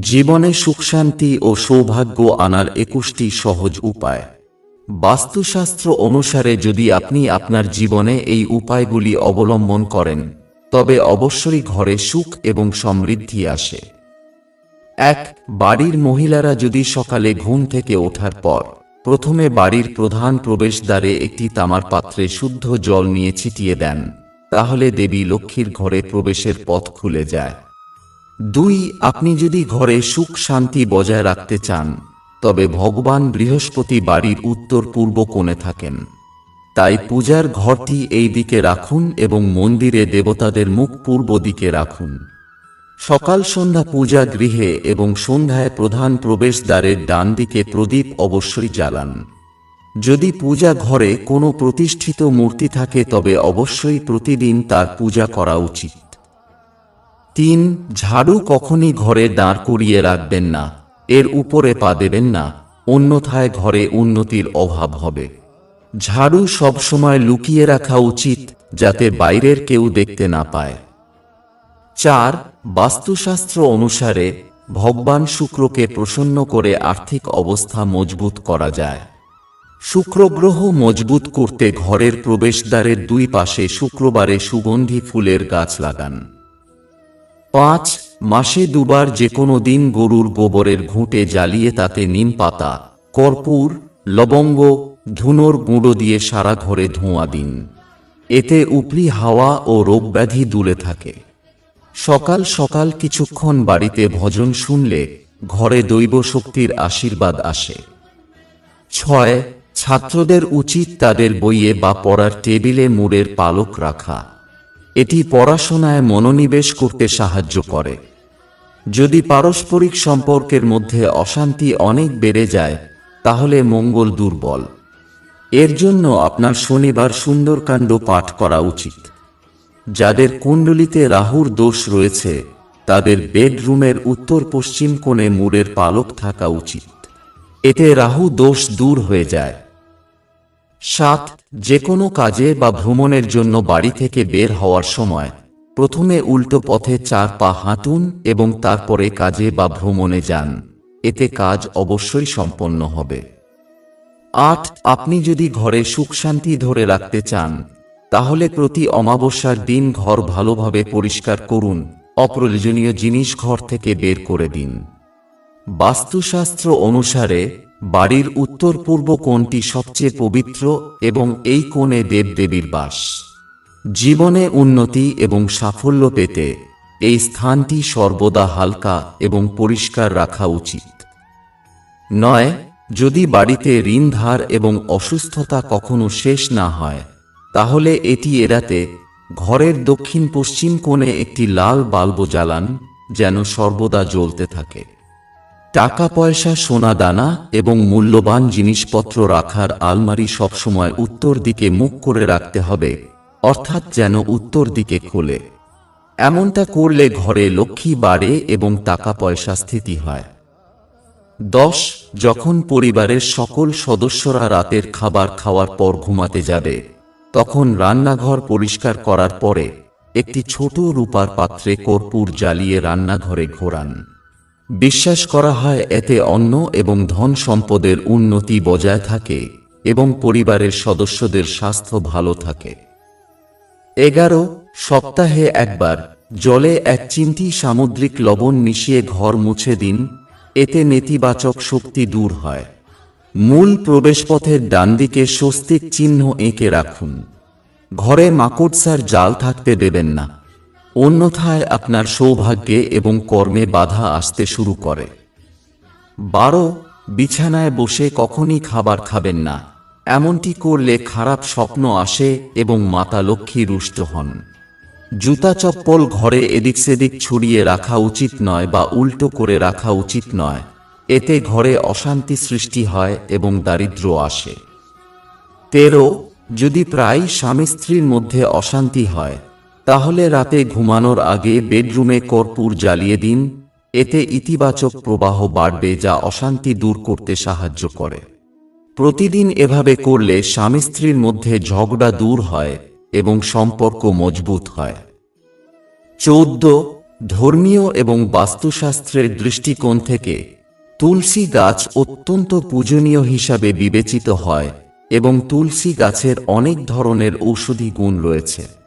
জীবনে সুখশান্তি ও সৌভাগ্য আনার একুশটি সহজ উপায়। বাস্তুশাস্ত্র অনুসারে যদি আপনি আপনার জীবনে এই উপায়গুলি অবলম্বন করেন, তবে অবশ্যই ঘরে সুখ এবং সমৃদ্ধি আসে। এক, বাড়ির মহিলারা যদি সকালে ঘুম থেকে ওঠার পর প্রথমে বাড়ির প্রধান প্রবেশদ্বারে একটি তামার পাত্রে শুদ্ধ জল নিয়ে ছিটিয়ে দেন, তাহলে দেবী লক্ষ্মীর ঘরে প্রবেশের পথ খুলে যায়। দুই, আপনি যদি ঘরে সুখ শান্তি বজায় রাখতে চান, তবে ভগবান বৃহস্পতি বাড়ির উত্তর পূর্ব কোণে থাকেন। তাই পূজার ঘরটি এই দিকে রাখুন এবং মন্দিরে দেবতাদের মুখ পূর্ব দিকে রাখুন। সকাল সন্ধ্যা পূজা গৃহে এবং সন্ধ্যায় প্রধান প্রবেশদ্বারের ডান দিকে প্রদীপ অবশ্যই জ্বালান। যদি পূজা ঘরে কোনো প্রতিষ্ঠিত মূর্তি থাকে, তবে অবশ্যই প্রতিদিন তার পূজা করা উচিত। তিন, ঝাড়ু কখনই ঘরে দাঁড় করিয়ে রাখবেন না, এর উপরে পা দেবেন না, অন্যথায় ঘরে উন্নতির অভাব হবে। ঝাড়ু সবসময় লুকিয়ে রাখা উচিত, যাতে বাইরের কেউ দেখতে না পায়। চার, বাস্তুশাস্ত্র অনুসারে ভগবান শুক্রকে প্রসন্ন করে আর্থিক অবস্থা মজবুত করা যায়। শুক্রগ্রহ মজবুত করতে ঘরের প্রবেশদ্বারের দুই পাশে শুক্রবারে সুগন্ধি ফুলের গাছ লাগান। পাঁচ, মাসে দুবার যে কোনো দিন গরুর গোবরের ঘুঁটে জ্বালিয়ে তাতে নিম পাতা, কর্পূর, লবঙ্গ, ধুনোর গুঁড়ো দিয়ে সারা ঘরে ধোঁয়া দিন। এতে উপরি হাওয়া ও রোগব্যাধি দূরে থাকে। সকাল সকাল কিছুক্ষণ বাড়িতে ভজন শুনলে ঘরে দৈব শক্তির আশীর্বাদ আসে। ছয়, ছাত্রদের উচিত তাদের বইয়ে বা পড়ার টেবিলে মুড়ের পালক রাখা। এটি পড়াশোনায় মনোনিবেশ করতে সাহায্য করে। যদি পারস্পরিক সম্পর্কের মধ্যে অশান্তি অনেক বেড়ে যায়, তাহলে মঙ্গল দুর্বল। এর জন্য আপনার শনিবার সুন্দরকাণ্ড পাঠ করা উচিত। যাদের কুণ্ডলিতে রাহুর দোষ রয়েছে, তাদের বেডরুমের উত্তর পশ্চিম কোণে মুড়ের পালক থাকা উচিত। এতে রাহু দোষ দূর হয়ে যায়। সাত যে কোনো কাজে বা ভ্রমণের জন্য বাড়ি থেকে বের হওয়ার সময়, প্রথমে উল্টো পথে চার পা হাঁটুন এবং তারপরে কাজে বা ভ্রমণে যান। এতে কাজ অবশ্যই সম্পন্ন হবে। আট, আপনি যদি ঘরে সুখ শান্তি ধরে রাখতে চান, তাহলে প্রতি অমাবস্যার দিন ঘর ভালোভাবে পরিষ্কার করুন, অপ্রয়োজনীয় জিনিস ঘর থেকে বের করে দিন। বাস্তুশাস্ত্র অনুসারে বাড়ির উত্তর পূর্ব কোণটি সবচেয়ে পবিত্র এবং এই কোণে দেবদেবীর বাস। জীবনে উন্নতি এবং সাফল্য পেতে এই স্থানটি সর্বদা হালকা এবং পরিষ্কার রাখা উচিত। নয়, যদি বাড়িতে ঋণধার এবং অসুস্থতা কখনো শেষ না হয়, তাহলে এটি এড়াতে ঘরের দক্ষিণ পশ্চিম কোণে একটি লাল বাল্ব জ্বালান যেন সর্বদা জ্বলতে থাকে। টাকা পয়সা সোনা দানা এবং মূল্যবান জিনিসপত্র রাখার আলমারি সবসময় উত্তর দিকে মুখ করে রাখতে হবে, অর্থাৎ যেন উত্তর দিকে খোলে। এমনটা করলে ঘরে লক্ষ্মী বাড়ে এবং টাকা পয়সা স্থিতি হয়। দশ, যখন পরিবারের সকল সদস্যরা রাতের খাবার খাওয়ার পর ঘুমাতে যাবে, তখন রান্নাঘর পরিষ্কার করার পরে একটি ছোট রূপার পাত্রে কর্পূর জ্বালিয়ে রান্নাঘরে ঘোরান। বিশ্বাস করা হয় এতে অন্ন এবং ধন সম্পদের উন্নতি বজায় থাকে এবং পরিবারের সদস্যদের স্বাস্থ্য ভালো থাকে। এগারো, সপ্তাহে একবার জলে এক চিমটি সামুদ্রিক লবণ মিশিয়ে ঘর মুছে দিন, এতে নেতিবাচক শক্তি দূর হয়। মূল প্রবেশপথের ডান দিকে স্বস্তিক চিহ্ন এঁকে রাখুন। ঘরে মাকড়সার জাল থাকতে দেবেন না। অন্যথায় আপনার সৌভাগ্যে এবং কর্মে বাধা আসতে শুরু করে। বারো, বিছানায় বসে কখনই খাবার খাবেন না। এমনটি করলে খারাপ স্বপ্ন আসে এবং মাতা লক্ষ্মী রুষ্ট হন। জুতা চপ্পল ঘরে এদিক সেদিক ছড়িয়ে রাখা উচিত নয় বা উল্টো করে রাখা উচিত নয়। এতে ঘরে অশান্তি সৃষ্টি হয় এবং দারিদ্র্য আসে। তেরো, যদি প্রায় স্বামী স্ত্রীর মধ্যে অশান্তি হয় তাহলে রাতে ঘুমানোর আগে বেডরুমে কর্পূর জ্বালিয়ে দিন, এতে ইতিবাচক প্রবাহ বাড়বে যা অশান্তি দূর করতে সাহায্য করে। প্রতিদিন এভাবে করলে স্বামী স্ত্রীর মধ্যে ঝগড়া দূর হয় এবং সম্পর্ক মজবুত হয়। চৌদ্দ, ধর্মীয় এবং বাস্তুশাস্ত্রের দৃষ্টিকোণ থেকে তুলসী গাছ অত্যন্ত পূজনীয় হিসাবে বিবেচিত হয় এবং তুলসী গাছের অনেক ধরনের ঔষধি গুণ রয়েছে।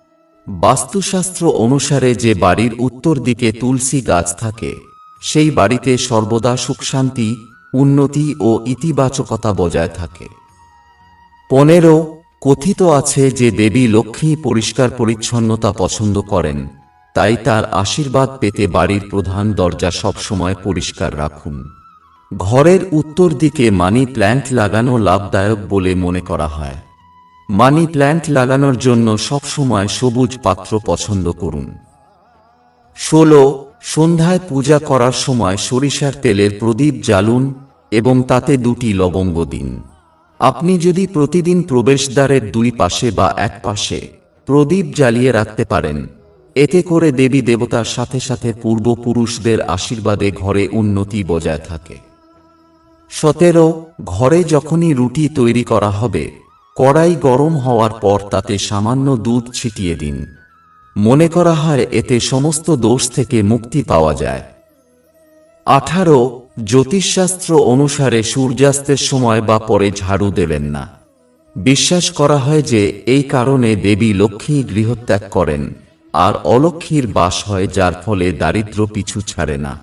বাস্তুশাস্ত্র অনুসারে যে বাড়ির উত্তর দিকে তুলসী গাছ থাকে, সেই বাড়িতে সর্বদা সুখশান্তি, উন্নতি ও ইতিবাচকতা বজায় থাকে। পনেরো, কথিত আছে যে দেবী লক্ষ্মী পরিষ্কার পরিচ্ছন্নতা পছন্দ করেন, তাই তার আশীর্বাদ পেতে বাড়ির প্রধান দরজা সবসময় পরিষ্কার রাখুন। ঘরের উত্তর দিকে মানি প্ল্যান্ট লাগানো লাভদায়ক বলে মনে করা হয়। মানি প্ল্যান্ট লাগানোর জন্য সবসময় সবুজ পাত্র পছন্দ করুন। ষোলো, সন্ধ্যায় পূজা করার সময় সরিষার তেলের প্রদীপ জ্বালুন এবং তাতে দুটি লবঙ্গ দিন। আপনি যদি প্রতিদিন প্রবেশদ্বারের দুই পাশে বা এক পাশে প্রদীপ জ্বালিয়ে রাখতে পারেন, এতে করে দেবী দেবতার সাথে সাথে পূর্বপুরুষদের আশীর্বাদে ঘরে উন্নতি বজায় থাকে। সতেরো, ঘরে যখনই রুটি তৈরি করা হবে কড়াই গরম হওয়ার পর তাতে সামান্য দুধ ছিটিয়ে দিন। মনে করা হয় এতে সমস্ত দোষ থেকে মুক্তি পাওয়া যায়। আঠারো, জ্যোতিষশাস্ত্র অনুসারে সূর্যাস্তের সময় বা পরে ঝাড়ু দেবেন না। বিশ্বাস করা হয় যে এই কারণে দেবী লক্ষ্মী গৃহত্যাগ করেন, আর অলক্ষ্মীর বাস হয় যার ফলে দারিদ্র পিছু ছাড়ে না।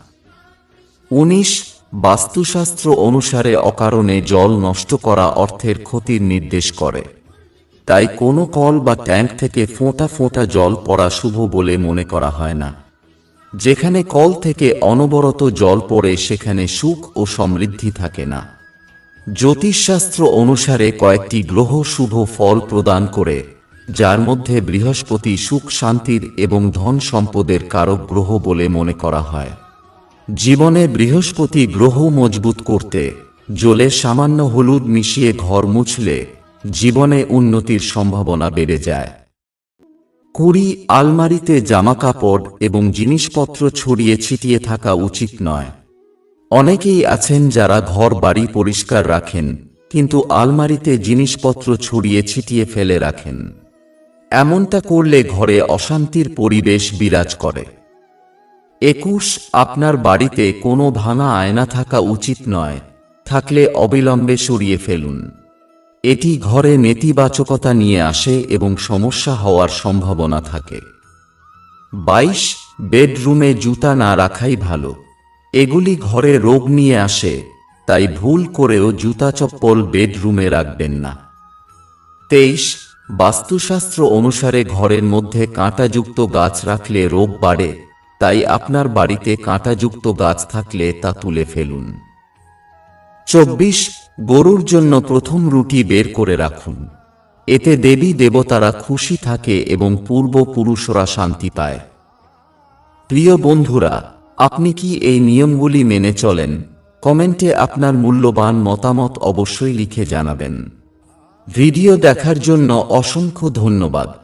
উনিশ বাস্তুশাস্ত্র অনুসারে অকারণে জল নষ্ট করা অর্থের ক্ষতির নির্দেশ করে। তাই কোনো কল বা ট্যাঙ্ক থেকে ফোঁটা ফোঁটা জল পড়া শুভ বলে মনে করা হয় না। যেখানে কল থেকে অনবরত জল পড়ে সেখানে সুখ ও সমৃদ্ধি থাকে না। জ্যোতিষশাস্ত্র অনুসারে কয়েকটি গ্রহ শুভ ফল প্রদান করে, যার মধ্যে বৃহস্পতি সুখ শান্তির এবং ধন সম্পদের কারক গ্রহ বলে মনে করা হয়। জীবনে বৃহস্পতি গ্রহ মজবুত করতে জলে সামান্য হলুদ মিশিয়ে ঘর মুছলে, জীবনে উন্নতির সম্ভাবনা বেড়ে যায়। কুড়ি আলমারিতে জামাকাপড় এবং জিনিসপত্র ছড়িয়ে ছিটিয়ে থাকা উচিত নয়। অনেকেই আছেন যারা ঘর বাড়ি পরিষ্কার রাখেন, কিন্তু আলমারিতে জিনিসপত্র ছড়িয়ে ছিটিয়ে ফেলে রাখেন। এমনটা করলে ঘরে অশান্তির পরিবেশ বিরাজ করে। একুশ আপনার বাড়িতে কোনো ভাঙা আয়না থাকা উচিত নয়, থাকলে অবিলম্বে সরিয়ে ফেলুন। এটি ঘরে নেতিবাচকতা নিয়ে আসে এবং সমস্যা হওয়ার সম্ভাবনা থাকে। বাইশ, বেডরুমে জুতা না রাখাই ভালো। এগুলি ঘরে রোগ নিয়ে আসে, তাই ভুল করেও জুতা চপ্পল বেডরুমে রাখবেন না। তেইশ, বাস্তুশাস্ত্র অনুসারে ঘরের মধ্যে কাঁটাযুক্ত গাছ রাখলে রোগ বাড়ে তাই আপনার বাড়িতে কাঁটাযুক্ত গাছ থাকলে তা তুলে ফেলুন। চব্বিশ, গরুর জন্য প্রথম রুটি বের করে রাখুন। এতে দেবী দেবতারা খুশি থাকে এবং পূর্বপুরুষরা শান্তি পায়। প্রিয় বন্ধুরা, আপনি কি এই নিয়মগুলি মেনে চলেন? কমেন্টে আপনার মূল্যবান মতামত অবশ্যই লিখে জানাবেন। ভিডিও দেখার জন্য অসংখ্য ধন্যবাদ।